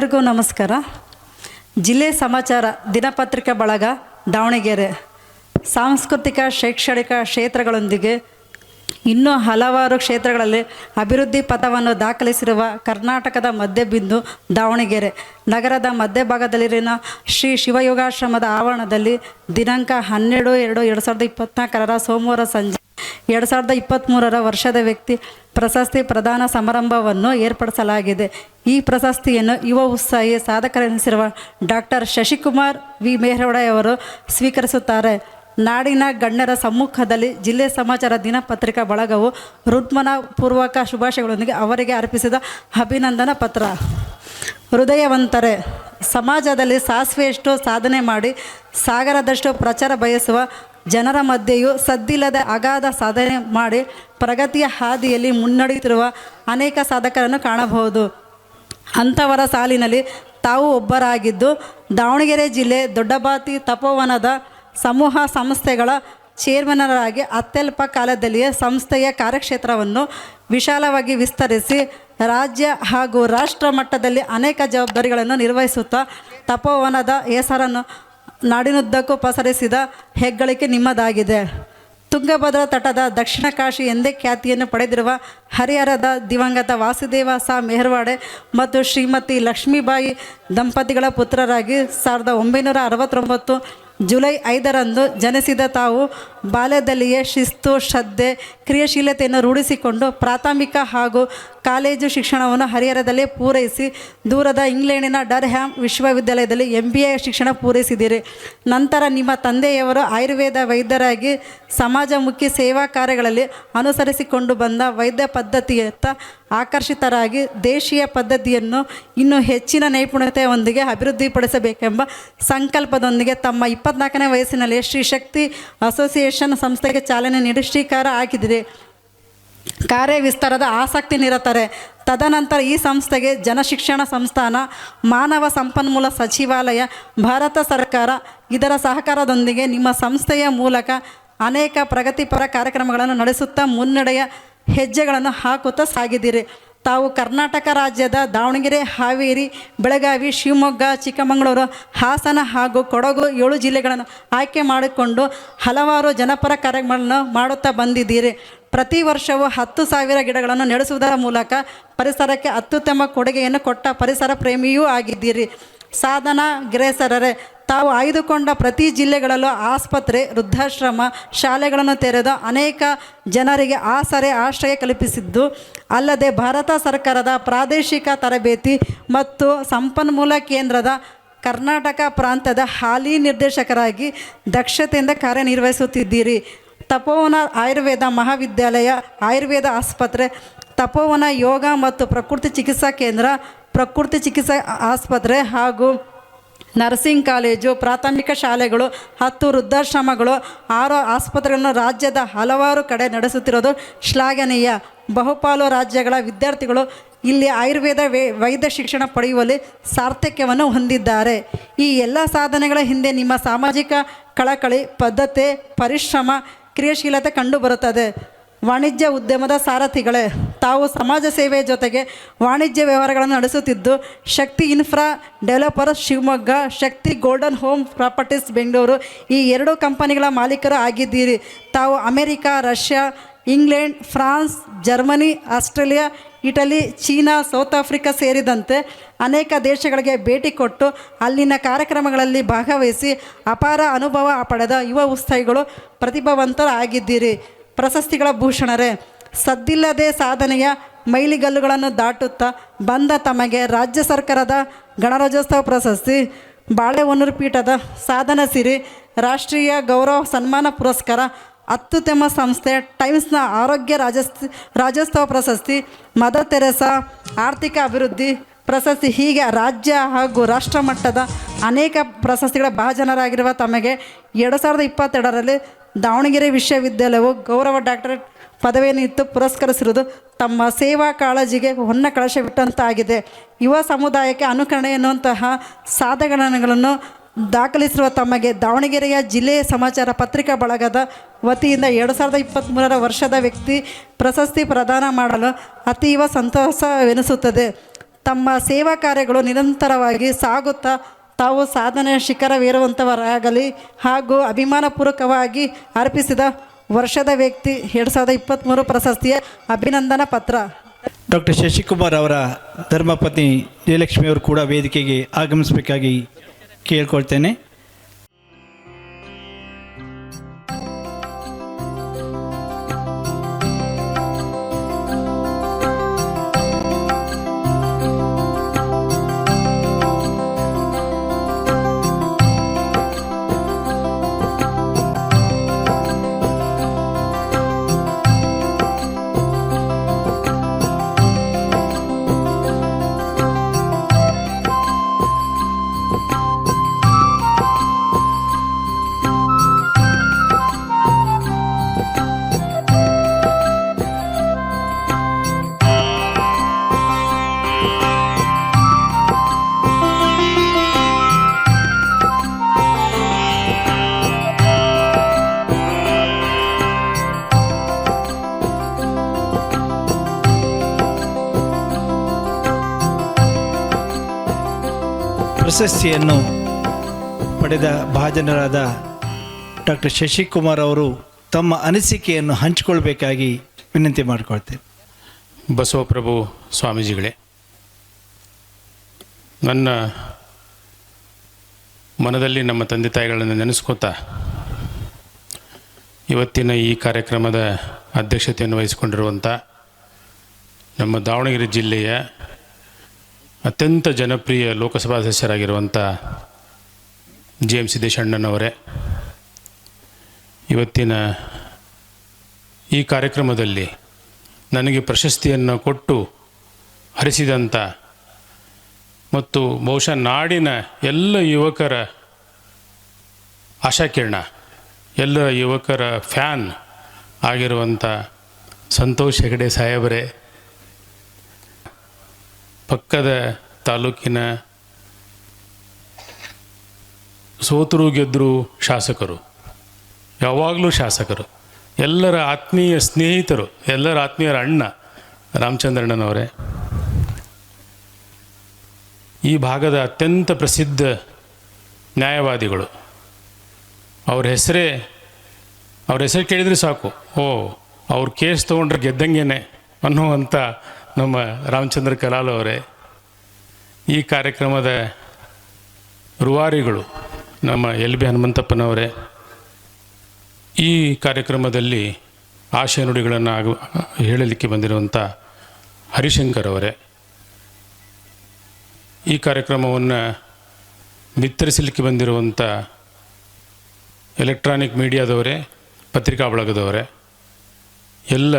ಎಲ್ಲರಿಗೂ ನಮಸ್ಕಾರ. ಜಿಲ್ಲೆ ಸಮಾಚಾರ, ದಿನಪತ್ರಿಕೆ ಬಳಗ, ದಾವಣಗೆರೆ. ಸಾಂಸ್ಕೃತಿಕ, ಶೈಕ್ಷಣಿಕ ಕ್ಷೇತ್ರಗಳೊಂದಿಗೆ ಇನ್ನೂ ಹಲವಾರು ಕ್ಷೇತ್ರಗಳಲ್ಲಿ ಅಭಿವೃದ್ಧಿ ಪಥವನ್ನು ದಾಖಲಿಸಿರುವ ಕರ್ನಾಟಕದ ಮಧ್ಯಬಿಂದು ದಾವಣಗೆರೆ. ನಗರದ ಮಧ್ಯಭಾಗದಲ್ಲಿನ ಶ್ರೀ ಶಿವಯೋಗಾಶ್ರಮದ ಆವರಣದಲ್ಲಿ ದಿನಾಂಕ ಹನ್ನೆರಡು ಎರಡು ಎರಡು ಸಾವಿರದ ಇಪ್ಪತ್ನಾಲ್ಕರ ಸೋಮವಾರ ಸಂಜೆ ಎರಡು ಸಾವಿರದ ಇಪ್ಪತ್ತ್ಮೂರರ ವರ್ಷದ ವ್ಯಕ್ತಿ ಪ್ರಶಸ್ತಿ ಪ್ರದಾನ ಸಮಾರಂಭವನ್ನು ಏರ್ಪಡಿಸಲಾಗಿದೆ. ಈ ಪ್ರಶಸ್ತಿಯನ್ನು ಯುವ ಉತ್ಸಾಹಿ ಸಾಧಕರೆನಿಸಿರುವ ಡಾಕ್ಟರ್ ಶಶಿಕುಮಾರ್ ವಿ. ಮೇಹರೊಡೆಯವರು ಸ್ವೀಕರಿಸುತ್ತಾರೆ. ನಾಡಿನ ಗಣ್ಯರ ಸಮ್ಮುಖದಲ್ಲಿ ಜಿಲ್ಲೆ ಸಮಾಚಾರ ದಿನಪತ್ರಿಕಾ ಬಳಗವು ಋತ್ಮನ ಪೂರ್ವಕ ಶುಭಾಶಯಗಳೊಂದಿಗೆ ಅವರಿಗೆ ಅರ್ಪಿಸಿದ ಅಭಿನಂದನಾ ಪತ್ರ. ಹೃದಯವಂತರೆ, ಸಮಾಜದಲ್ಲಿ ಸಾಸಿವೆಯಷ್ಟು ಸಾಧನೆ ಮಾಡಿ, ಸಾಗರದಷ್ಟು ಪ್ರಚಾರ ಬಯಸುವ ಜನರ ಮಧ್ಯೆಯೂ ಸದ್ದಿಲ್ಲದ ಅಗಾಧ ಸಾಧನೆ ಮಾಡಿ ಪ್ರಗತಿಯ ಹಾದಿಯಲ್ಲಿ ಮುನ್ನಡೆಯುತ್ತಿರುವ ಅನೇಕ ಸಾಧಕರನ್ನು ಕಾಣಬಹುದು. ಅಂಥವರ ಸಾಲಿನಲ್ಲಿ ತಾವು ಒಬ್ಬರಾಗಿದ್ದು, ದಾವಣಗೆರೆ ಜಿಲ್ಲೆ ದೊಡ್ಡಬಾತಿ ತಪೋವನದ ಸಮೂಹ ಸಂಸ್ಥೆಗಳ ಚೇರ್ಮನರಾಗಿ ಅತ್ಯಲ್ಪ ಕಾಲದಲ್ಲಿಯೇ ಸಂಸ್ಥೆಯ ಕಾರ್ಯಕ್ಷೇತ್ರವನ್ನು ವಿಶಾಲವಾಗಿ ವಿಸ್ತರಿಸಿ ರಾಜ್ಯ ಹಾಗೂ ರಾಷ್ಟ್ರ ಮಟ್ಟದಲ್ಲಿ ಅನೇಕ ಜವಾಬ್ದಾರಿಗಳನ್ನು ನಿರ್ವಹಿಸುತ್ತಾ ತಪೋವನದ ಹೆಸರನ್ನು ನಾಡಿನುದ್ದಕ್ಕೂ ಪಸರಿಸಿದ ಹೆಗ್ಗಳಿಕೆ ನಿಮ್ಮದಾಗಿದೆ. ತುಂಗಭದ್ರಾ ತಟದ ದಕ್ಷಿಣ ಕಾಶಿ ಎಂದೇ ಖ್ಯಾತಿಯನ್ನು ಪಡೆದಿರುವ ಹರಿಹರದ ದಿವಂಗತ ವಾಸುದೇವ ಸಾ ಮೆಹರ್ವಾಡೆ ಮತ್ತು ಶ್ರೀಮತಿ ಲಕ್ಷ್ಮೀಬಾಯಿ ದಂಪತಿಗಳ ಪುತ್ರರಾಗಿ ಸಾವಿರದ ಒಂಬೈನೂರ ಅರವತ್ತೊಂಬತ್ತು ಜುಲೈ ಐದರಂದು ಜನಿಸಿದ ತಾವು ಬಾಲ್ಯದಲ್ಲಿಯೇ ಶಿಸ್ತು, ಶ್ರದ್ಧೆ, ಕ್ರಿಯಾಶೀಲತೆಯನ್ನು ರೂಢಿಸಿಕೊಂಡು ಪ್ರಾಥಮಿಕ ಹಾಗೂ ಕಾಲೇಜು ಶಿಕ್ಷಣವನ್ನು ಹರಿಹರದಲ್ಲಿ ಪೂರೈಸಿ ದೂರದ ಇಂಗ್ಲೆಂಡಿನ ಡರ್ಹ್ಯಾಮ್ ವಿಶ್ವವಿದ್ಯಾಲಯದಲ್ಲಿ ಎಂ ಬಿ ಎ ಶಿಕ್ಷಣ ಪೂರೈಸಿದಿರಿ ನಂತರ ನಿಮ್ಮ ತಂದೆಯವರು ಆಯುರ್ವೇದ ವೈದ್ಯರಾಗಿ ಸಮಾಜಮುಖಿ ಸೇವಾ ಕಾರ್ಯಗಳಲ್ಲಿ ಅನುಸರಿಸಿಕೊಂಡು ಬಂದ ವೈದ್ಯ ಪದ್ಧತಿಯತ್ತ ಆಕರ್ಷಿತರಾಗಿ ದೇಶೀಯ ಪದ್ಧತಿಯನ್ನು ಇನ್ನೂ ಹೆಚ್ಚಿನ ನೈಪುಣ್ಯತೆಯೊಂದಿಗೆ ಅಭಿವೃದ್ಧಿಪಡಿಸಬೇಕೆಂಬ ಸಂಕಲ್ಪದೊಂದಿಗೆ ತಮ್ಮ ಇಪ್ಪತ್ನಾಲ್ಕನೇ ವಯಸ್ಸಿನಲ್ಲಿ ಶ್ರೀ ಶಕ್ತಿ ಅಸೋಸಿಯೇಷನ್ ಸಂಸ್ಥೆಗೆ ಚಾಲನೆ ನೀಡಿ ಶ್ರೀಕಾರ ಹಾಕಿದಿರಿ ಕಾರ್ಯ ವಿಸ್ತಾರದ ಆಸಕ್ತಿ ನಿರತರೆ. ತದನಂತರ ಈ ಸಂಸ್ಥೆಗೆ ಜನಶಿಕ್ಷಣ ಸಂಸ್ಥಾನ, ಮಾನವ ಸಂಪನ್ಮೂಲ ಸಚಿವಾಲಯ, ಭಾರತ ಸರ್ಕಾರ ಇದರ ಸಹಕಾರದೊಂದಿಗೆ ನಿಮ್ಮ ಸಂಸ್ಥೆಯ ಮೂಲಕ ಅನೇಕ ಪ್ರಗತಿಪರ ಕಾರ್ಯಕ್ರಮಗಳನ್ನು ನಡೆಸುತ್ತಾ ಮುನ್ನಡೆಯ ಹೆಜ್ಜೆಗಳನ್ನು ಹಾಕುತ್ತಾ ಸಾಗಿದ್ದೀರಿ. ತಾವು ಕರ್ನಾಟಕ ರಾಜ್ಯದ ದಾವಣಗೆರೆ, ಹಾವೇರಿ, ಬೆಳಗಾವಿ, ಶಿವಮೊಗ್ಗ, ಚಿಕ್ಕಮಗಳೂರು, ಹಾಸನ ಹಾಗೂ ಕೊಡಗು ಏಳು ಜಿಲ್ಲೆಗಳನ್ನು ಆಯ್ಕೆ ಮಾಡಿಕೊಂಡು ಹಲವಾರು ಜನಪರ ಕಾರ್ಯಕ್ರಮಗಳನ್ನು ಮಾಡುತ್ತಾ ಬಂದಿದ್ದೀರಿ. ಪ್ರತಿ ವರ್ಷವೂ ಹತ್ತು ಸಾವಿರ ಗಿಡಗಳನ್ನು ನಡೆಸುವುದರ ಮೂಲಕ ಪರಿಸರಕ್ಕೆ ಅತ್ಯುತ್ತಮ ಕೊಡುಗೆಯನ್ನು ಕೊಟ್ಟ ಪರಿಸರ ಪ್ರೇಮಿಯೂ ಆಗಿದ್ದೀರಿ. ಸಾಧನಾ ಗಿರೇಸರರೇ ತಾವು ಆಯ್ದುಕೊಂಡ ಪ್ರತಿ ಜಿಲ್ಲೆಗಳಲ್ಲೂ ಆಸ್ಪತ್ರೆ, ವೃದ್ಧಾಶ್ರಮ, ಶಾಲೆಗಳನ್ನು ತೆರೆದು ಅನೇಕ ಜನರಿಗೆ ಆಸರೆ, ಆಶ್ರಯ ಕಲ್ಪಿಸಿದ್ದು. ಅಲ್ಲದೆ ಭಾರತ ಸರ್ಕಾರದ ಪ್ರಾದೇಶಿಕ ತರಬೇತಿ ಮತ್ತು ಸಂಪನ್ಮೂಲ ಕೇಂದ್ರದ ಕರ್ನಾಟಕ ಪ್ರಾಂತದ ಹಾಲಿ ನಿರ್ದೇಶಕರಾಗಿ ದಕ್ಷತೆಯಿಂದ ಕಾರ್ಯನಿರ್ವಹಿಸುತ್ತಿದ್ದೀರಿ. ತಪೋವನ ಆಯುರ್ವೇದ ಮಹಾವಿದ್ಯಾಲಯ, ಆಯುರ್ವೇದ ಆಸ್ಪತ್ರೆ, ತಪೋವನ ಯೋಗ ಮತ್ತು ಪ್ರಕೃತಿ ಚಿಕಿತ್ಸಾ ಕೇಂದ್ರ, ಪ್ರಕೃತಿ ಚಿಕಿತ್ಸಾ ಆಸ್ಪತ್ರೆ ಹಾಗೂ ನರ್ಸಿಂಗ್ ಕಾಲೇಜು, ಪ್ರಾಥಮಿಕ ಶಾಲೆಗಳು, ಹತ್ತು ವೃದ್ಧಾಶ್ರಮಗಳು, ಆರು ಆಸ್ಪತ್ರೆಗಳನ್ನು ರಾಜ್ಯದ ಹಲವಾರು ಕಡೆ ನಡೆಸುತ್ತಿರೋದು ಶ್ಲಾಘನೀಯ. ಬಹುಪಾಲು ರಾಜ್ಯಗಳ ವಿದ್ಯಾರ್ಥಿಗಳು ಇಲ್ಲಿ ಆಯುರ್ವೇದ ವೇ, ವೈದ್ಯ ಶಿಕ್ಷಣ ಪಡೆಯುವಲ್ಲಿ ಸಾರ್ಥಕ್ಯವನ್ನು ಹೊಂದಿದ್ದಾರೆ. ಈ ಎಲ್ಲ ಸಾಧನೆಗಳ ಹಿಂದೆ ನಿಮ್ಮ ಸಾಮಾಜಿಕ ಕಳಕಳಿ, ಪದ್ಧತಿ, ಪರಿಶ್ರಮ, ಕ್ರಿಯಾಶೀಲತೆ ಕಂಡುಬರುತ್ತದೆ. ವಾಣಿಜ್ಯ ಉದ್ಯಮದ ಸಾರಥಿಗಳೇ, ತಾವು ಸಮಾಜ ಸೇವೆಯ ಜೊತೆಗೆ ವಾಣಿಜ್ಯ ವ್ಯವಹಾರಗಳನ್ನು ನಡೆಸುತ್ತಿದ್ದು, Shakti infra developers Shivamogga, Shakti golden home properties Bengaluru ಈ ಎರಡು ಕಂಪನಿಗಳ ಮಾಲೀಕರು ಆಗಿದ್ದೀರಿ. ತಾವು America, Russia, England, France, Germany, Australia, Italy, China, South Africa ಸೇರಿದಂತೆ ಅನೇಕ ದೇಶಗಳಿಗೆ ಭೇಟಿ ಕೊಟ್ಟು ಅಲ್ಲಿನ ಕಾರ್ಯಕ್ರಮಗಳಲ್ಲಿ ಭಾಗವಹಿಸಿ ಅಪಾರ ಅನುಭವ ಪಡೆದ ಯುವ ಉತ್ಸಾಹಿಗಳು ಪ್ರತಿಭಾವಂತರು ಆಗಿದ್ದೀರಿ ಪ್ರಶಸ್ತಿಗಳ ಭೂಷಣರೇ, ಸದ್ದಿಲ್ಲದೆ ಸಾಧನೆಯ ಮೈಲಿಗಲ್ಲುಗಳನ್ನು ದಾಟುತ್ತಾ ಬಂದ ತಮಗೆ ರಾಜ್ಯ ಸರ್ಕಾರದ ಗಣರಾಜ್ಯೋತ್ಸವ ಪ್ರಶಸ್ತಿ, ಬಾಳೆಹೊನ್ನೂರು ಪೀಠದ ಸಾಧನ ಸಿರಿ, ರಾಷ್ಟ್ರೀಯ ಗೌರವ ಸನ್ಮಾನ ಪುರಸ್ಕಾರ, ಅತ್ಯುತ್ತಮ ಸಂಸ್ಥೆ ಟೈಮ್ಸ್ನ ಆರೋಗ್ಯ ರಾಜಸ್ ರಾಜ್ಯೋತ್ಸವ ಪ್ರಶಸ್ತಿ, ಮದರ್ ತೆರೆಸಾ ಆರ್ಥಿಕ ಅಭಿವೃದ್ಧಿ ಪ್ರಶಸ್ತಿ ಹೀಗೆ ರಾಜ್ಯ ಹಾಗೂ ರಾಷ್ಟ್ರ ಮಟ್ಟದ ಅನೇಕ ಪ್ರಶಸ್ತಿಗಳ ಭಾಜನರಾಗಿರುವ ತಮಗೆ ಎರಡು ಸಾವಿರದ ಇಪ್ಪತ್ತೆರಡರಲ್ಲಿ ದಾವಣಗೆರೆ ವಿಶ್ವವಿದ್ಯಾಲಯವು ಗೌರವ ಡಾಕ್ಟರೇಟ್ ಪದವಿಯನ್ನು ಇತ್ತು ಪುರಸ್ಕರಿಸಿರುವುದು ತಮ್ಮ ಸೇವಾ ಕಾಳಜಿಗೆ ಹೊನ್ನ ಕಳಶವಿಟ್ಟಂತಾಗಿದೆ ಯುವ ಸಮುದಾಯಕ್ಕೆ ಅನುಕರಣೆ ಎನ್ನುವಂತಹ ಸಾಧನೆಗಳನ್ನು ದಾಖಲಿಸಿರುವ ತಮಗೆ ದಾವಣಗೆರೆಯ ಜಿಲ್ಲೆಯ ಸಮಾಚಾರ ಪತ್ರಿಕಾ ಬಳಗದ ವತಿಯಿಂದ ಎರಡು ಸಾವಿರದ ಇಪ್ಪತ್ತ್ಮೂರರ ವರ್ಷದ ವ್ಯಕ್ತಿ ಪ್ರಶಸ್ತಿ ಪ್ರದಾನ ಮಾಡಲು ಅತೀವ ಸಂತೋಷವೆನಿಸುತ್ತದೆ. ತಮ್ಮ ಸೇವಾ ಕಾರ್ಯಗಳು ನಿರಂತರವಾಗಿ ಸಾಗುತ್ತಾ ತಾವು ಸಾಧನೆಯ ಶಿಖರವೇರುವಂಥವರಾಗಲಿ ಹಾಗೂ ಅಭಿಮಾನಪೂರ್ವಕವಾಗಿ ಅರ್ಪಿಸಿದ ವರ್ಷದ ವ್ಯಕ್ತಿ ಎರಡು ಸಾವಿರದ ಇಪ್ಪತ್ತ್ಮೂರು ಪ್ರಶಸ್ತಿಯ ಅಭಿನಂದನಾ ಪತ್ರ. ಡಾಕ್ಟರ್ ಶಶಿಕುಮಾರ್ ಅವರ ಧರ್ಮಪತ್ನಿ ಜಯಲಕ್ಷ್ಮಿ ಅವರು ಕೂಡ ವೇದಿಕೆಗೆ ಆಗಮಿಸಬೇಕಾಗಿ ಕೇಳ್ಕೊಳ್ತೇನೆ. ಪ್ರಶಸ್ತಿಯನ್ನು ಪಡೆದ ಭಾಜನರಾದ ಡಾಕ್ಟರ್ ಶಶಿಕುಮಾರ್ ಅವರು ತಮ್ಮ ಅನಿಸಿಕೆಯನ್ನು ಹಂಚಿಕೊಳ್ಬೇಕಾಗಿ ವಿನಂತಿ ಮಾಡಿಕೊಳ್ತೇನೆ. ಬಸವಪ್ರಭು ಸ್ವಾಮೀಜಿಗಳೇ, ನನ್ನ ಮನದಲ್ಲಿ ನಮ್ಮ ತಂದೆ ತಾಯಿಗಳನ್ನು ನೆನೆಸ್ಕೋತಾ ಇವತ್ತಿನ ಈ ಕಾರ್ಯಕ್ರಮದ ಅಧ್ಯಕ್ಷತೆಯನ್ನು ವಹಿಸಿಕೊಂಡಿರುವಂಥ ನಮ್ಮ ದಾವಣಗೆರೆ ಜಿಲ್ಲೆಯ ಅತ್ಯಂತ ಜನಪ್ರಿಯ ಲೋಕಸಭಾ ಸದಸ್ಯರಾಗಿರುವಂಥ ಜಿ ಎಂ ಸಿದ್ದೇಶಣ್ಣನವರೇ ಇವತ್ತಿನ ಈ ಕಾರ್ಯಕ್ರಮದಲ್ಲಿ ನನಗೆ ಪ್ರಶಸ್ತಿಯನ್ನು ಕೊಟ್ಟು ಹರಿಸಿದಂಥ ಮತ್ತು ಬಹುಶಃ ನಾಡಿನ ಎಲ್ಲ ಯುವಕರ ಆಶಾಕಿರಣ, ಎಲ್ಲ ಯುವಕರ ಫ್ಯಾನ್ ಆಗಿರುವಂಥ ಸಂತೋಷ್ ಹೆಗಡೆ ಸಾಹೇಬರೇ ಪಕ್ಕದ ತಾಲೂಕಿನ ಸೋತರು ಗೆದ್ದರು ಶಾಸಕರು, ಯಾವಾಗಲೂ ಶಾಸಕರು, ಎಲ್ಲರ ಆತ್ಮೀಯ ಸ್ನೇಹಿತರು, ಎಲ್ಲರ ಆತ್ಮೀಯರ ಅಣ್ಣ ರಾಮಚಂದ್ರಣ್ಣನವರೇ. ಈ ಭಾಗದ ಅತ್ಯಂತ ಪ್ರಸಿದ್ಧ ನ್ಯಾಯವಾದಿಗಳು, ಅವ್ರ ಹೆಸರೇ, ಅವ್ರ ಹೆಸರು ಕೇಳಿದರೆ ಸಾಕು, ಓ, ಅವ್ರ ಕೇಸ್ ತೊಗೊಂಡ್ರೆ ಗೆದ್ದಂಗೆನೆ ಅನ್ನುವಂಥ ನಮ್ಮ ರಾಮಚಂದ್ರ ಕಲಾಲ್ ಅವರೇ, ಈ ಕಾರ್ಯಕ್ರಮದ ರೂವಾರಿಗಳು ನಮ್ಮ ಎಲ್ ಬಿ ಹನುಮಂತಪ್ಪನವರೇ, ಈ ಕಾರ್ಯಕ್ರಮದಲ್ಲಿ ಆಶಯ ನುಡಿಗಳನ್ನು ಆಗ, ಹೇಳಲಿಕ್ಕೆ ಬಂದಿರುವಂಥ ಹರಿಶಂಕರ್ ಅವರೇ, ಈ ಕಾರ್ಯಕ್ರಮವನ್ನು ಬಿತ್ತರಿಸಲಿಕ್ಕೆ ಬಂದಿರುವಂಥ ಎಲೆಕ್ಟ್ರಾನಿಕ್ ಮೀಡಿಯಾದವರೇ ಪತ್ರಿಕಾ ಬಳಗದವರೇ ಎಲ್ಲ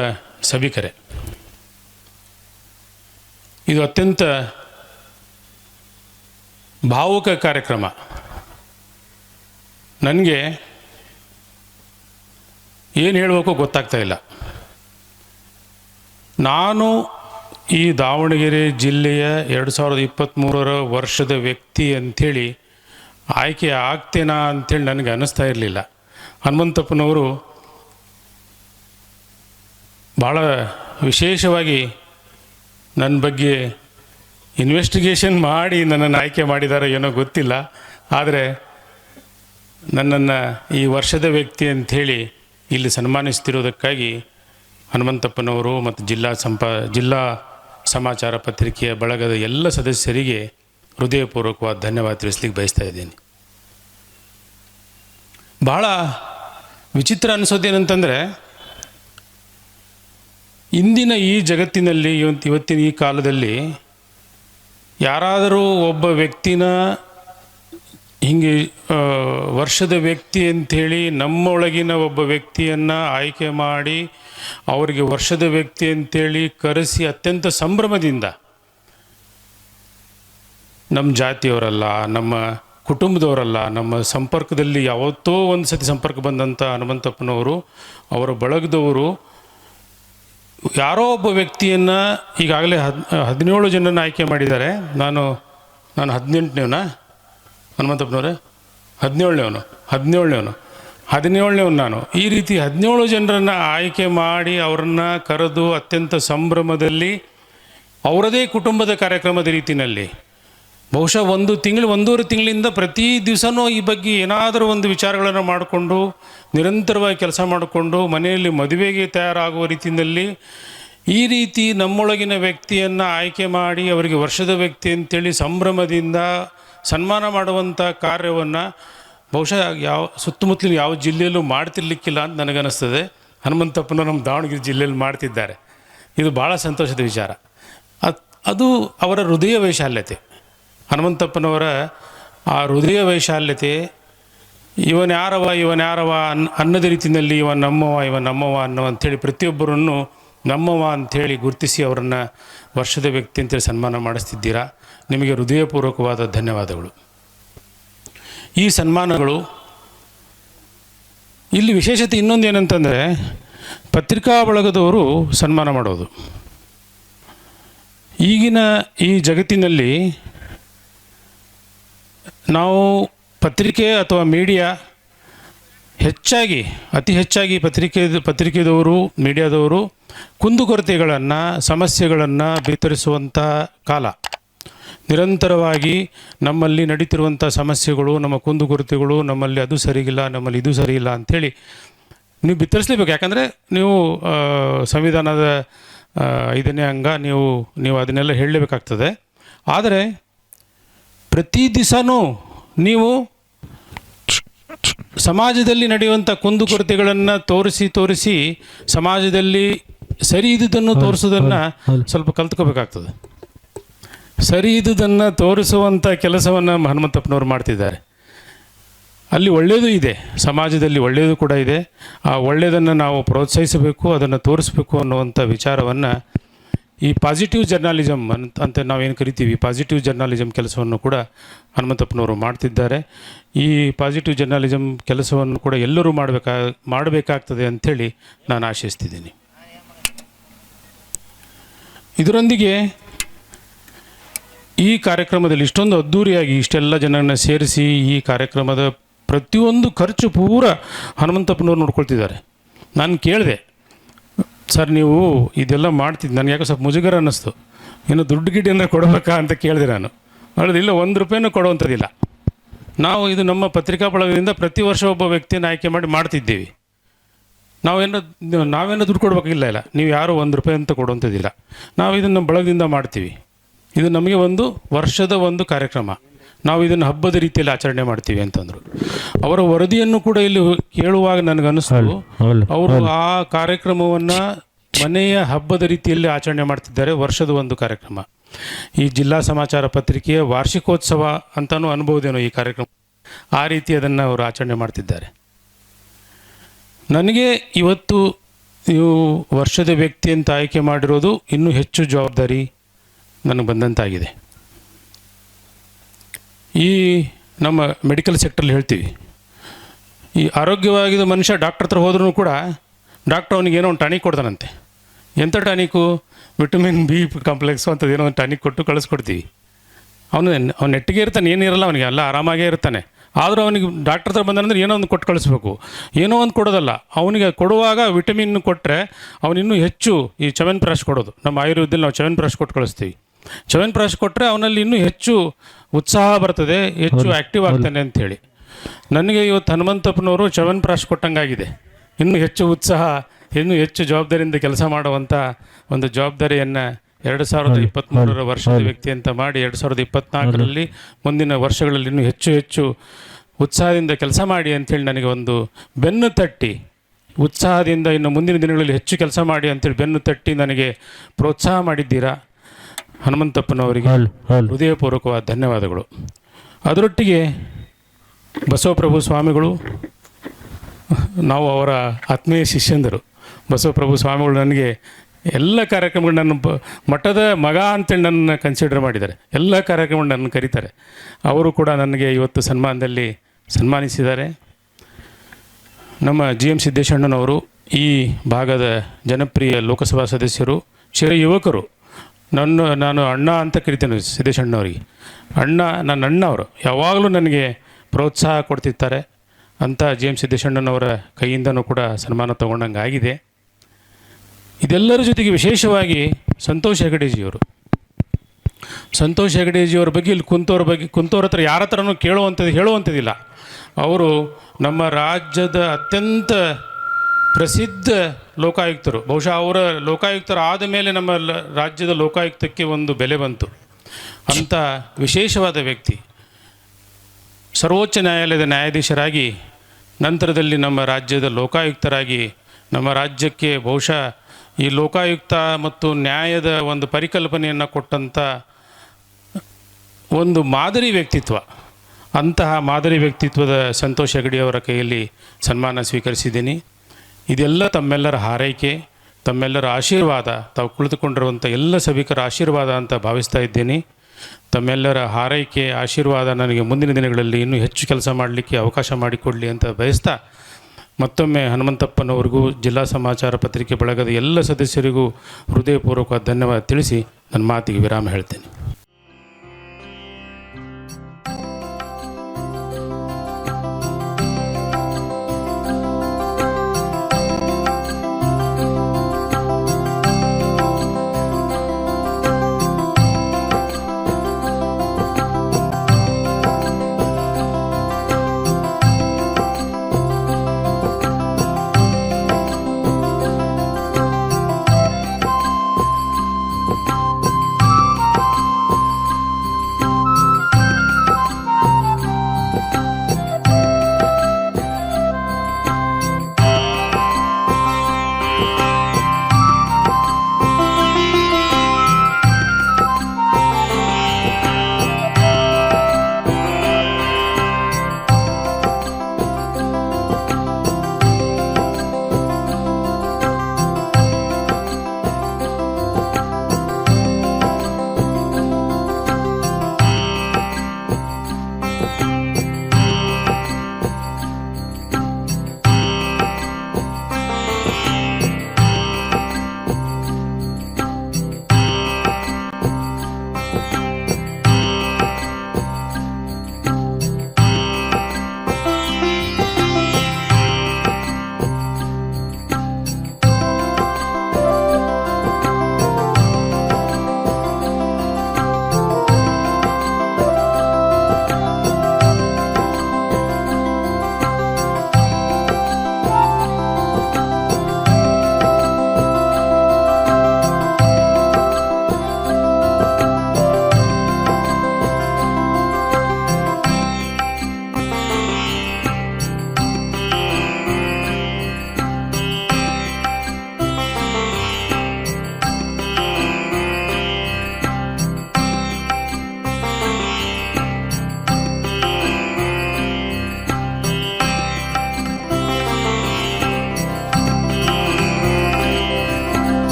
ಸಭಿಕರೇ. ಇದು ಅತ್ಯಂತ ಭಾವುಕ ಕಾರ್ಯಕ್ರಮ. ನನಗೆ ಏನು ಹೇಳಬೇಕು ಗೊತ್ತಾಗ್ತಾ ಇಲ್ಲ. ನಾನು ಈ ದಾವಣಗೆರೆ ಜಿಲ್ಲೆಯ ಎರಡು ಸಾವಿರದ ಇಪ್ಪತ್ತ್ಮೂರರ ವರ್ಷದ ವ್ಯಕ್ತಿ ಅಂಥೇಳಿ ಆಯ್ಕೆ ಆಗ್ತೇನಾ ಅಂಥೇಳಿ ನನಗೆ ಅನ್ನಿಸ್ತಾ ಇರಲಿಲ್ಲ. ಹನುಮಂತಪ್ಪನವರು ಭಾಳ ವಿಶೇಷವಾಗಿ ನನ್ನ ಬಗ್ಗೆ ಇನ್ವೆಸ್ಟಿಗೇಷನ್ ಮಾಡಿ ನನ್ನನ್ನು ಆಯ್ಕೆ ಮಾಡಿದಾರೋ ಏನೋ ಗೊತ್ತಿಲ್ಲ. ಆದರೆ ನನ್ನನ್ನು ಈ ವರ್ಷದ ವ್ಯಕ್ತಿ ಅಂಥೇಳಿ ಇಲ್ಲಿ ಸನ್ಮಾನಿಸ್ತಿರೋದಕ್ಕಾಗಿ ಹನುಮಂತಪ್ಪನವರು ಮತ್ತು ಜಿಲ್ಲಾ ಸಂಪ, ಜಿಲ್ಲಾ ಸಮಾಚಾರ ಪತ್ರಿಕೆಯ ಬಳಗದ ಎಲ್ಲ ಸದಸ್ಯರಿಗೆ ಹೃದಯಪೂರ್ವಕವಾದ ಧನ್ಯವಾದ ತಿಳಿಸ್ಲಿಕ್ಕೆ ಬಯಸ್ತಾ ಇದ್ದೀನಿ. ಭಾಳ ವಿಚಿತ್ರ ಅನಿಸೋದೇನಂತಂದರೆ ಇಂದಿನ ಈ ಜಗತ್ತಿನಲ್ಲಿ ಇವತ್ತು ಇವತ್ತಿನ ಈ ಕಾಲದಲ್ಲಿ ಯಾರಾದರೂ ಒಬ್ಬ ವ್ಯಕ್ತಿನ ಹಿಂಗೆ ವರ್ಷದ ವ್ಯಕ್ತಿ ಅಂಥೇಳಿ ನಮ್ಮೊಳಗಿನ ಒಬ್ಬ ವ್ಯಕ್ತಿಯನ್ನು ಆಯ್ಕೆ ಮಾಡಿ ಅವರಿಗೆ ವರ್ಷದ ವ್ಯಕ್ತಿ ಅಂಥೇಳಿ ಕರೆಸಿ ಅತ್ಯಂತ ಸಂಭ್ರಮದಿಂದ ನಮ್ಮ ಜಾತಿಯವರಲ್ಲ, ನಮ್ಮ ಕುಟುಂಬದವರಲ್ಲ, ನಮ್ಮ ಸಂಪರ್ಕದಲ್ಲಿ ಯಾವತ್ತೋ ಒಂದು ಸತಿ ಸಂಪರ್ಕ ಬಂದಂಥ ಹನುಮಂತಪ್ಪನವರು, ಅವರ ಬಳಗದವರು ಯಾರೋ ಒಬ್ಬ ವ್ಯಕ್ತಿಯನ್ನು ಈಗಾಗಲೇ ಹದ್, ಹದಿನೇಳು ಜನರನ್ನು ಆಯ್ಕೆ ಮಾಡಿದ್ದಾರೆ. ನಾನು ನಾನು ಹದಿನೆಂಟನೇವನ? ಹನುಮಂತಪ್ಪನವರೇ? ಹದಿನೇಳನೇವನು ಹದಿನೇಳನೇವನು ಹದಿನೇಳನೇವನು ನಾನು. ಈ ರೀತಿ ಹದಿನೇಳು ಜನರನ್ನು ಆಯ್ಕೆ ಮಾಡಿ ಅವರನ್ನು ಕರೆದು ಅತ್ಯಂತ ಸಂಭ್ರಮದಲ್ಲಿ, ಅವರದೇ ಕುಟುಂಬದ ಕಾರ್ಯಕ್ರಮದ ರೀತಿಯಲ್ಲಿ ಬಹುಶಃ ಒಂದು ತಿಂಗಳು, ಒಂದೂವರೆ ತಿಂಗಳಿಂದ ಪ್ರತಿ ದಿವಸನೂ ಈ ಬಗ್ಗೆ ಏನಾದರೂ ಒಂದು ವಿಚಾರಗಳನ್ನು ಮಾಡಿಕೊಂಡು, ನಿರಂತರವಾಗಿ ಕೆಲಸ ಮಾಡಿಕೊಂಡು, ಮನೆಯಲ್ಲಿ ಮದುವೆಗೆ ತಯಾರಾಗುವ ರೀತಿಯಲ್ಲಿ ಈ ರೀತಿ ನಮ್ಮೊಳಗಿನ ವ್ಯಕ್ತಿಯನ್ನು ಆಯ್ಕೆ ಮಾಡಿ, ಅವರಿಗೆ ವರ್ಷದ ವ್ಯಕ್ತಿ ಅಂತೇಳಿ ಸಂಭ್ರಮದಿಂದ ಸನ್ಮಾನ ಮಾಡುವಂಥ ಕಾರ್ಯವನ್ನು ಬಹುಶಃ ಯಾವ, ಸುತ್ತಮುತ್ತಲಿನ ಯಾವ ಜಿಲ್ಲೆಯಲ್ಲೂ ಮಾಡ್ತಿರ್ಲಿಕ್ಕಿಲ್ಲ ಅಂತ ನನಗನ್ನಿಸ್ತದೆ. ಹನುಮಂತಪ್ಪನ ನಮ್ಮ ದಾವಣಗೆರೆ ಜಿಲ್ಲೆಯಲ್ಲಿ ಮಾಡ್ತಿದ್ದಾರೆ. ಇದು ಭಾಳ ಸಂತೋಷದ ವಿಚಾರ. ಅದ್- ಅವರ ಹೃದಯ ವೈಶಾಲ್ಯತೆ. ಹನುಮಂತಪ್ಪನವರ ಆ ಹೃದಯ ವೈಶಾಲ್ಯತೆ, ಇವನ್ ಯಾರವ ಇವನ್ ಯಾರವ ಅನ್, ಅನ್ನದ ರೀತಿಯಲ್ಲಿ ಇವ ನಮ್ಮವ ಇವ ನಮ್ಮವ ಅನ್ನೋ ಅಂಥೇಳಿ ಪ್ರತಿಯೊಬ್ಬರನ್ನು ನಮ್ಮವ ಅಂಥೇಳಿ ಗುರುತಿಸಿ ಅವರನ್ನು ವರ್ಷದ ವ್ಯಕ್ತಿ ಅಂತೇಳಿ ಸನ್ಮಾನ ಮಾಡಿಸ್ತಿದ್ದೀರಾ? ನಿಮಗೆ ಹೃದಯಪೂರ್ವಕವಾದ ಧನ್ಯವಾದಗಳು. ಈ ಸನ್ಮಾನಗಳು, ಇಲ್ಲಿ ವಿಶೇಷತೆ ಇನ್ನೊಂದು ಏನಂತಂದರೆ, ಪತ್ರಿಕಾ ಬಳಗದವರು ಸನ್ಮಾನ ಮಾಡೋದು. ಈಗಿನ ಈ ಜಗತ್ತಿನಲ್ಲಿ ನಾವು ಪತ್ರಿಕೆ ಅಥವಾ ಮೀಡಿಯಾ ಹೆಚ್ಚಾಗಿ, ಅತಿ ಹೆಚ್ಚಾಗಿ ಪತ್ರಿಕೆ, ಪತ್ರಿಕೆದವರು, ಮೀಡಿಯಾದವರು ಕುಂದುಕೊರತೆಗಳನ್ನು, ಸಮಸ್ಯೆಗಳನ್ನು ಬಿತ್ತರಿಸುವಂಥ ಕಾಲ. ನಿರಂತರವಾಗಿ ನಮ್ಮಲ್ಲಿ ನಡೀತಿರುವಂಥ ಸಮಸ್ಯೆಗಳು, ನಮ್ಮ ಕುಂದುಕೊರತೆಗಳು, ನಮ್ಮಲ್ಲಿ ಅದು ಸರಿಗಿಲ್ಲ, ನಮ್ಮಲ್ಲಿ ಇದು ಸರಿಯಿಲ್ಲ ಅಂಥೇಳಿ ನೀವು ಬಿತ್ತರಿಸಲೇಬೇಕು. ಯಾಕಂದರೆ ನೀವು ಸಂವಿಧಾನದ ಐದನೇ ಅಂಗ ನೀವು ನೀವು ಅದನ್ನೆಲ್ಲ ಹೇಳಲೇಬೇಕಾಗ್ತದೆ. ಆದರೆ ಪ್ರತಿ ದಿವಸನೂ ನೀವು ಸಮಾಜದಲ್ಲಿ ನಡೆಯುವಂಥ ಕುಂದುಕೊರತೆಗಳನ್ನು ತೋರಿಸಿ ತೋರಿಸಿ ಸಮಾಜದಲ್ಲಿ ಸರಿ ಇದ್ದುದನ್ನು ತೋರಿಸೋದನ್ನು ಸ್ವಲ್ಪ ಕಲ್ತ್ಕೋಬೇಕಾಗ್ತದೆ. ಸರಿ ಇದ್ದುದನ್ನು ತೋರಿಸುವಂಥ ಕೆಲಸವನ್ನು ಹನುಮಂತಪ್ಪನವರು ಮಾಡ್ತಿದ್ದಾರೆ. ಅಲ್ಲಿ ಒಳ್ಳೆಯದು ಇದೆ ಸಮಾಜದಲ್ಲಿ ಒಳ್ಳೆಯದು ಕೂಡ ಇದೆ. ಆ ಒಳ್ಳೆಯದನ್ನು ನಾವು ಪ್ರೋತ್ಸಾಹಿಸಬೇಕು ಅದನ್ನು ತೋರಿಸಬೇಕು ಅನ್ನುವಂಥ ವಿಚಾರವನ್ನು ಈ ಪಾಸಿಟಿವ್ ಜರ್ನಾಲಿಸಮ್ ಅಂತ ಅಂತ ನಾವೇನು ಕರಿತೀವಿ? ಪಾಸಿಟಿವ್ ಜರ್ನಾಲಿಸಮ್ ಕೆಲಸವನ್ನು ಕೂಡ ಹನುಮಂತಪ್ಪನವರು ಮಾಡ್ತಿದ್ದಾರೆ. ಈ ಪಾಸಿಟಿವ್ ಜರ್ನಾಲಿಸಮ್ ಕೆಲಸವನ್ನು ಕೂಡ ಎಲ್ಲರೂ ಮಾಡಬೇಕಾ, ಮಾಡಬೇಕಾಗ್ತದೆ ಅಂಥೇಳಿ ನಾನು ಆಶಿಸ್ತಿದ್ದೀನಿ. ಇದರೊಂದಿಗೆ ಈ ಕಾರ್ಯಕ್ರಮದಲ್ಲಿ ಇಷ್ಟೊಂದು ಅದ್ಧೂರಿಯಾಗಿ ಇಷ್ಟೆಲ್ಲ ಜನರನ್ನ ಸೇರಿಸಿ ಈ ಕಾರ್ಯಕ್ರಮದ ಪ್ರತಿಯೊಂದು ಖರ್ಚು ಪೂರ ಹನುಮಂತಪ್ಪನವ್ರು ನೋಡ್ಕೊಳ್ತಿದ್ದಾರೆ. ನಾನು ಕೇಳಿದೆ ಸರ್, ನೀವು ಇದೆಲ್ಲ ಮಾಡ್ತಿದ್ದು ನನಗೆ ಯಾಕೋ ಸ್ವಲ್ಪ ಮುಜುಗರ ಅನ್ನಿಸ್ತು. ಏನು ದುಡ್ಡು ಗಿಡ್ಡು ಏನಾರು ಕೊಡಬೇಕಾ ಅಂತ ಕೇಳಿದೆ ನಾನು. ಹೇಳಿದೆ ಇಲ್ಲ, ಒಂದು ರೂಪಾಯಿನೂ ಕೊಡುವಂಥದ್ದಿಲ್ಲ. ನಾವು ಇದು ನಮ್ಮ ಪತ್ರಿಕಾ ಬಳಗದಿಂದ ಪ್ರತಿ ವರ್ಷ ಒಬ್ಬ ವ್ಯಕ್ತಿಯನ್ನು ಆಯ್ಕೆ ಮಾಡಿ ಮಾಡ್ತಿದ್ದೀವಿ. ನಾವೇನೋ ನಾವೇನೋ ದುಡ್ಡು ಕೊಡಬೇಕಿಲ್ಲ ಇಲ್ಲ. ನೀವು ಯಾರು ಒಂದು ರೂಪಾಯಿ ಅಂತ ಕೊಡುವಂಥದ್ದಿಲ್ಲ. ನಾವು ಇದನ್ನು ಬಳಗದಿಂದ ಮಾಡ್ತೀವಿ. ಇದು ನಮಗೆ ಒಂದು ವರ್ಷದ ಒಂದು ಕಾರ್ಯಕ್ರಮ. ನಾವು ಇದನ್ನು ಹಬ್ಬದ ರೀತಿಯಲ್ಲಿ ಆಚರಣೆ ಮಾಡ್ತೀವಿ ಅಂತಂದರು. ಅವರ ವರದಿಯನ್ನು ಕೂಡ ಇಲ್ಲಿ ಕೇಳುವಾಗ ನನಗನ್ನಿಸ್ತು. ಅವರು ಆ ಕಾರ್ಯಕ್ರಮವನ್ನು ಮನೆಯ ಹಬ್ಬದ ರೀತಿಯಲ್ಲಿ ಆಚರಣೆ ಮಾಡ್ತಿದ್ದಾರೆ ವರ್ಷದ ಒಂದು ಕಾರ್ಯಕ್ರಮ. ಈ ಜಿಲ್ಲಾ ಸಮಾಚಾರ ಪತ್ರಿಕೆಯ ವಾರ್ಷಿಕೋತ್ಸವ ಅಂತಲೂ ಅನ್ಬೋದೇನೋ ಈ ಕಾರ್ಯಕ್ರಮ. ಆ ರೀತಿ ಅದನ್ನು ಅವರು ಆಚರಣೆ ಮಾಡ್ತಿದ್ದಾರೆ. ನನಗೆ ಇವತ್ತು ನೀವು ವರ್ಷದ ವ್ಯಕ್ತಿ ಅಂತ ಆಯ್ಕೆ ಮಾಡಿರೋದು ಇನ್ನೂ ಹೆಚ್ಚು ಜವಾಬ್ದಾರಿ ನನಗೆ ಬಂದಂತಾಗಿದೆ. ಈ ನಮ್ಮ ಮೆಡಿಕಲ್ ಸೆಕ್ಟ್ರಲ್ಲಿ ಹೇಳ್ತೀವಿ. ಈ ಆರೋಗ್ಯವಾಗಿದ್ದ ಮನುಷ್ಯ ಡಾಕ್ಟರ್ ಹತ್ರ ಹೋದ್ರೂ ಕೂಡ ಡಾಕ್ಟ್ರ್ ಅವನಿಗೆ ಏನೋ ಒಂದು ಟಾನಿಕ್ ಕೊಡ್ತಾನಂತೆ. ಎಂಥ ಟಾನಿಕು ವಿಟಮಿನ್ ಬಿ ಕಾಂಪ್ಲೆಕ್ಸು ಅಂಥದ್ದು ಏನೋ ಒಂದು ಟಾನಿಕ್ ಕೊಟ್ಟು ಕಳಿಸ್ಕೊಡ್ತೀವಿ. ಅವನು ಅವ್ನು ನೆಟ್ಟಿಗೆ ಇರ್ತಾನೆ ಏನಿರಲ್ಲ ಅವನಿಗೆ, ಎಲ್ಲ ಆರಾಮಾಗೇ ಇರ್ತಾನೆ. ಆದರೂ ಅವನಿಗೆ ಡಾಕ್ಟರ್ ಹತ್ರ ಬಂದಂದ್ರೆ ಏನೋ ಒಂದು ಕೊಟ್ಟು ಕಳಿಸ್ಬೇಕು. ಏನೋ ಒಂದು ಕೊಡೋದಲ್ಲ. ಅವನಿಗೆ ಕೊಡುವಾಗ ವಿಟಮಿನ್ ಕೊಟ್ಟರೆ ಅವನಿನ್ನೂ ಹೆಚ್ಚು ಈ ಚವನ್ಪ್ರಾಶ್ ಕೊಡೋದು. ನಮ್ಮ ಆಯುರ್ವೇದದಲ್ಲಿ ನಾವು ಚವನ್ಪ್ರಾಶ್ ಕೊಟ್ಟು ಕಳಿಸ್ತೀವಿ. ಚವನ್ಪ್ರಾಶ್ ಕೊಟ್ಟರೆ ಅವನಲ್ಲಿ ಇನ್ನೂ ಹೆಚ್ಚು ಉತ್ಸಾಹ ಬರ್ತದೆ ಹೆಚ್ಚು ಆಕ್ಟಿವ್ ಆಗ್ತಾನೆ ಅಂಥೇಳಿ ನನಗೆ ಇವತ್ತು ಹನುಮಂತಪ್ಪನವರು ಚವನ್ಪ್ರಾಶ್ ಕೊಟ್ಟಂಗಾಗಿದೆ. ಇನ್ನೂ ಹೆಚ್ಚು ಉತ್ಸಾಹ ಇನ್ನೂ ಹೆಚ್ಚು ಜವಾಬ್ದಾರಿಯಿಂದ ಕೆಲಸ ಮಾಡುವಂಥ ಒಂದು ಜವಾಬ್ದಾರಿಯನ್ನು ಎರಡು ಸಾವಿರದ ಇಪ್ಪತ್ತ್ಮೂರರ ವರ್ಷದ ವ್ಯಕ್ತಿ ಅಂತ ಮಾಡಿ ಎರಡು ಸಾವಿರದ ಇಪ್ಪತ್ತ್ನಾಲ್ಕರಲ್ಲಿ ಮುಂದಿನ ವರ್ಷಗಳಲ್ಲಿ ಇನ್ನೂ ಹೆಚ್ಚು ಹೆಚ್ಚು ಉತ್ಸಾಹದಿಂದ ಕೆಲಸ ಮಾಡಿ ಅಂಥೇಳಿ ನನಗೆ ಒಂದು ಬೆನ್ನು ತಟ್ಟಿ ಉತ್ಸಾಹದಿಂದ ಇನ್ನು ಮುಂದಿನ ದಿನಗಳಲ್ಲಿ ಹೆಚ್ಚು ಕೆಲಸ ಮಾಡಿ ಅಂತೇಳಿ ಬೆನ್ನು ತಟ್ಟಿ ನನಗೆ ಪ್ರೋತ್ಸಾಹ ಮಾಡಿದ್ದೀರಾ? ಹನುಮಂತಪ್ಪನವರಿಗೆ ಹೃದಯಪೂರ್ವಕವಾದ ಧನ್ಯವಾದಗಳು. ಅದರೊಟ್ಟಿಗೆ ಬಸವಪ್ರಭು ಸ್ವಾಮಿಗಳು ನಾವು ಅವರ ಆತ್ಮೀಯ ಶಿಷ್ಯಂದರು. ಬಸವಪ್ರಭು ಸ್ವಾಮಿಗಳು ನನಗೆ ಎಲ್ಲ ಕಾರ್ಯಕ್ರಮಗಳು ನನ್ನ ಮಠದ ಮಗ ಅಂತೇಳಿ ನನ್ನ ಕನ್ಸಿಡರ್ ಮಾಡಿದ್ದಾರೆ. ಎಲ್ಲ ಕಾರ್ಯಕ್ರಮಗಳು ನನ್ನ ಕರೀತಾರೆ. ಅವರು ಕೂಡ ನನಗೆ ಇವತ್ತು ಸನ್ಮಾನದಲ್ಲಿ ಸನ್ಮಾನಿಸಿದ್ದಾರೆ. ನಮ್ಮ ಜಿ ಎಂ ಸಿದ್ದೇಶಣ್ಣನವರು ಈ ಭಾಗದ ಜನಪ್ರಿಯ ಲೋಕಸಭಾ ಸದಸ್ಯರು ಚಿರ ಯುವಕರು ನನ್ನ, ನಾನು ಅಣ್ಣ ಅಂತ ಕರಿತೇನೆ ಸಿದ್ದೇಶಣ್ಣವರಿಗೆ. ಅಣ್ಣ, ನನ್ನ ಅಣ್ಣ ಅವರು ಯಾವಾಗಲೂ ನನಗೆ ಪ್ರೋತ್ಸಾಹ ಕೊಡ್ತಿರ್ತಾರೆ ಅಂತ ಜಿ ಎಂ ಸಿದ್ದೇಶಣ್ಣನವರ ಕೈಯಿಂದನೂ ಕೂಡ ಸನ್ಮಾನ ತಗೊಂಡಂಗೆ ಆಗಿದೆ. ಇದೆಲ್ಲರ ಜೊತೆಗೆ ವಿಶೇಷವಾಗಿ ಸಂತೋಷ್ ಹೆಗಡೆಜಿಯವರು. ಸಂತೋಷ್ ಹೆಗಡೆಜಿಯವ್ರ ಬಗ್ಗೆ ಇಲ್ಲಿ ಕುಂತವ್ರ ಬಗ್ಗೆ, ಕುಂತವ್ರ ಹತ್ರ ಯಾರ ಹತ್ರನೂ ಕೇಳುವಂಥದ್ದು ಹೇಳುವಂಥದ್ದಿಲ್ಲ. ಅವರು ನಮ್ಮ ರಾಜ್ಯದ ಅತ್ಯಂತ ಪ್ರಸಿದ್ಧ ಲೋಕಾಯುಕ್ತರು. ಬಹುಶಃ ಅವರ ಲೋಕಾಯುಕ್ತರು ಆದ ಮೇಲೆ ನಮ್ಮ ರಾಜ್ಯದ ಲೋಕಾಯುಕ್ತಕ್ಕೆ ಒಂದು ಬೆಲೆ ಬಂತು. ಅಂಥ ವಿಶೇಷವಾದ ವ್ಯಕ್ತಿ. ಸರ್ವೋಚ್ಚ ನ್ಯಾಯಾಲಯದ ನ್ಯಾಯಾಧೀಶರಾಗಿ, ನಂತರದಲ್ಲಿ ನಮ್ಮ ರಾಜ್ಯದ ಲೋಕಾಯುಕ್ತರಾಗಿ, ನಮ್ಮ ರಾಜ್ಯಕ್ಕೆ ಬಹುಶಃ ಈ ಲೋಕಾಯುಕ್ತ ಮತ್ತು ನ್ಯಾಯದ ಒಂದು ಪರಿಕಲ್ಪನೆಯನ್ನು ಕೊಟ್ಟಂಥ ಒಂದು ಮಾದರಿ ವ್ಯಕ್ತಿತ್ವ. ಅಂತಹ ಮಾದರಿ ವ್ಯಕ್ತಿತ್ವದ ಸಂತೋಷ್ ಹೆಗಡಿಯವರ ಕೈಯಲ್ಲಿ ಸನ್ಮಾನ ಸ್ವೀಕರಿಸಿದ್ದೀನಿ. ಇದೆಲ್ಲ ತಮ್ಮೆಲ್ಲರ ಹಾರೈಕೆ, ತಮ್ಮೆಲ್ಲರ ಆಶೀರ್ವಾದ, ತಾವು ಕುಳಿತುಕೊಂಡಿರುವಂಥ ಎಲ್ಲ ಸಭಿಕರ ಆಶೀರ್ವಾದ ಅಂತ ಭಾವಿಸ್ತಾ ಇದ್ದೀನಿ. ತಮ್ಮೆಲ್ಲರ ಹಾರೈಕೆ, ಆಶೀರ್ವಾದ ನನಗೆ ಮುಂದಿನ ದಿನಗಳಲ್ಲಿ ಇನ್ನೂ ಹೆಚ್ಚು ಕೆಲಸ ಮಾಡಲಿಕ್ಕೆ ಅವಕಾಶ ಮಾಡಿಕೊಡಲಿ ಅಂತ ಬಯಸ್ತಾ, ಮತ್ತೊಮ್ಮೆ ಹನುಮಂತಪ್ಪನವರಿಗೂ ಜಿಲ್ಲಾ ಸಮಾಚಾರ ಪತ್ರಿಕೆ ಬಳಗದ ಎಲ್ಲ ಸದಸ್ಯರಿಗೂ ಹೃದಯಪೂರ್ವಕ ಧನ್ಯವಾದ ತಿಳಿಸಿ ನನ್ನ ಮಾತಿಗೆ ವಿರಾಮ ಹೇಳ್ತೇನೆ.